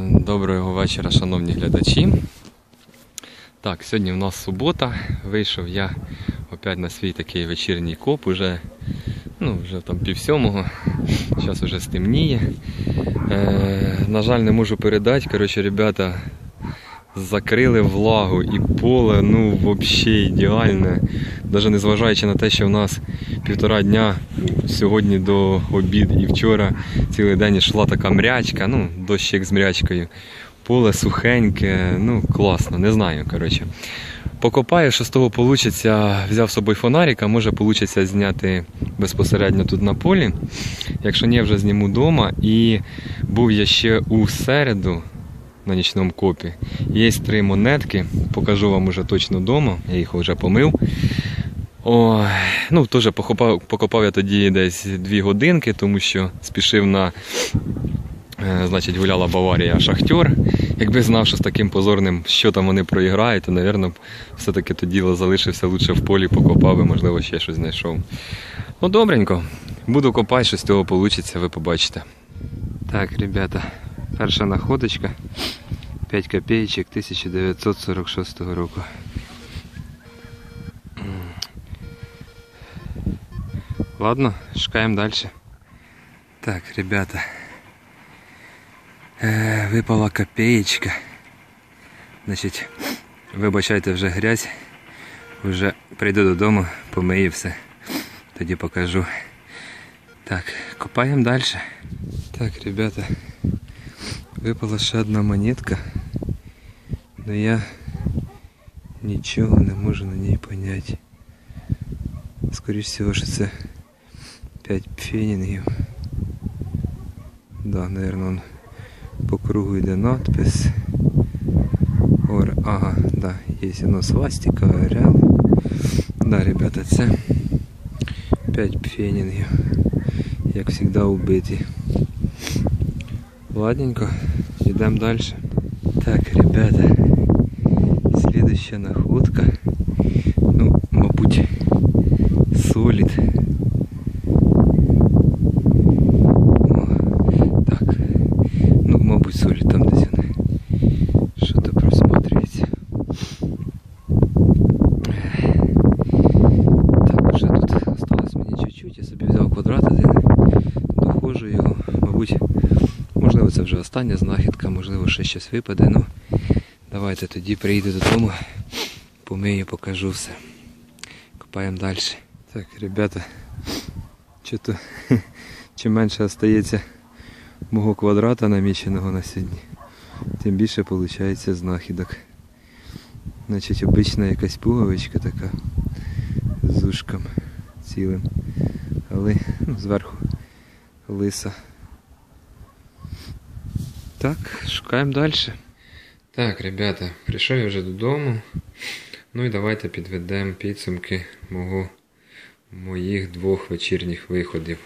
Доброго вечора, шановні глядачі. Так, сьогодні в нас субота. Вийшов я опять на свій такий вечірній коп. Уже, ну, вже там пів сьомого. Зараз вже стемніє. Е, на жаль, не можу передати. Коротше, ребята закрили влагу і поле, ну, взагалі ідеальне. Навіть незважаючи на те, що в нас півтора дня сьогодні до обід і вчора цілий день йшла така мрячка, ну, дощик з мрячкою. Поле сухеньке, ну класно, не знаю. коротше. Покопаю, що з того вийде, взяв з собою фонарик, а може вийде зняти безпосередньо тут на полі. Якщо ні, вже зніму вдома. І був я ще у середу на нічному копі. Є три монетки, покажу вам уже точно вдома, я їх вже помив. Ой, ну теж покопав, покопав я тоді десь дві годинки, тому що спішив на е, значить, гуляла Баварія Шахтер. Якби знав, що з таким позорним що там вони проіграють, то, мабуть, все-таки то діло залишився лучше в полі, покопав і, можливо, ще щось знайшов. Ну, добренько. Буду копати, що з цього вийде, ви побачите. Так, ребята, перша находочка. 5 копеечек 1946 року. Ладно, шукаємо далі. Так, ребята. Е, випала копеечка. Значить, вибачайте вже грязь. Вже прийду додому, помию все. Тоді покажу. Так, копаємо далі. Так, ребята. Випала ще одна монетка. Но я нічого не можу на ній поняти. Скоріше всього, що це 5 пфенінгів. Да, наверное, по кругу йде надпис. Ор, ага, да, є воно свастика, орел. Да, ребята, це 5 пфенінгів. Як завжди убиті. Ладненько, йдемо далі. Так, ребята, следующая находка. Ну, мабуть, солід. О, так. Ну, мабуть, солід там десь вони. Що-то просматривається. Так, вже тут осталось мені чуть-чуть. Я собі взяв квадрат один. Доходжу його, мабуть. Можливо, це вже остання знахідка, можливо, ще щось випаде. Ну, давайте тоді приїду додому, помию, покажу все. Копаємо далі. Так, ребята, що-то чим менше остається мого квадрата наміченого на сьогодні, тим більше виходить знахідок. Значить, обична якась пуговичка така з ушком цілим, але ну, зверху лиса. Так, шукаємо далі. Так, ребята, прийшов я вже додому. Ну і давайте підведемо підсумки мого, моїх двох вечірніх виходів.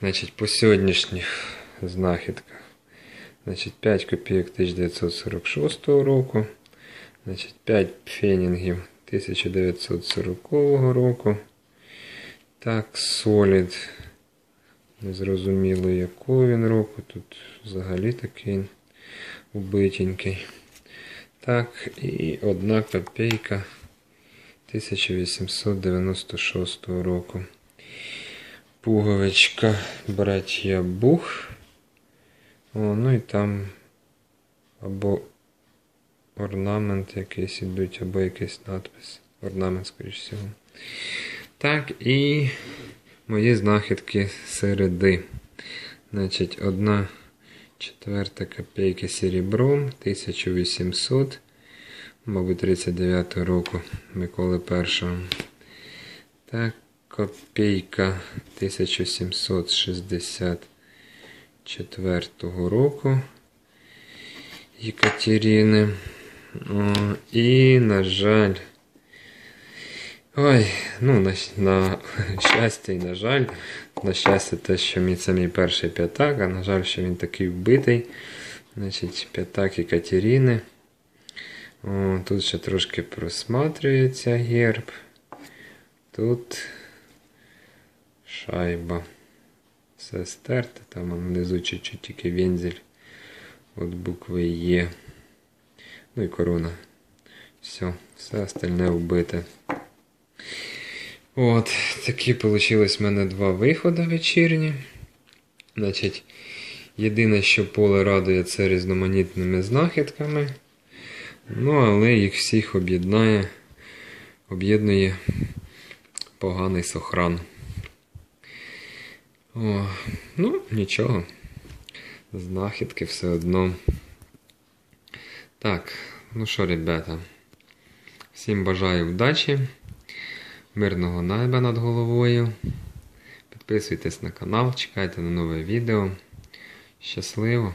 Значить, по сьогоднішніх знахідках. Значить, 5 копійок 1946 року. Значить, 5 фенінгів 1940 року. Так, солід. Незрозуміло якого він року. Тут взагалі такий убитенький. Так, і одна копійка 1896 року. Пуговичка братія Бух. О, ну і там або орнамент якийсь ідуть, або якийсь надпис. Орнамент, скоріш всього. Так, і мої знахідки середи. Значить, одна четверта копійки серебром 1800, мабуть, 39 року Миколи І. Так, копійка 1764 року Єкатерини. О, І, на жаль, Ой, ну на, на щастя і на жаль. На щастя, те, що мій це мій перший п'ятак, а на жаль, що він такий вбитий. Значить, п'ятак Екатерини. О, Тут ще трошки просматрюється герб. Тут шайба. Все стерте, там внизу чуть-чуть тільки вензель От букви Є. Ну і корона. Все, все остальне вбите. От, такі вийшли в мене два виходи вечірні. Значить, єдине, що поле радує, це різноманітними знахідками. Ну, але їх всіх об'єднає, об'єднує поганий сохран. О, ну, нічого. Знахідки все одно. Так, ну що, ребята. Всім бажаю вдачі, мирного неба над головою. Підписуйтесь на канал, чекайте на нове відео. Щасливо!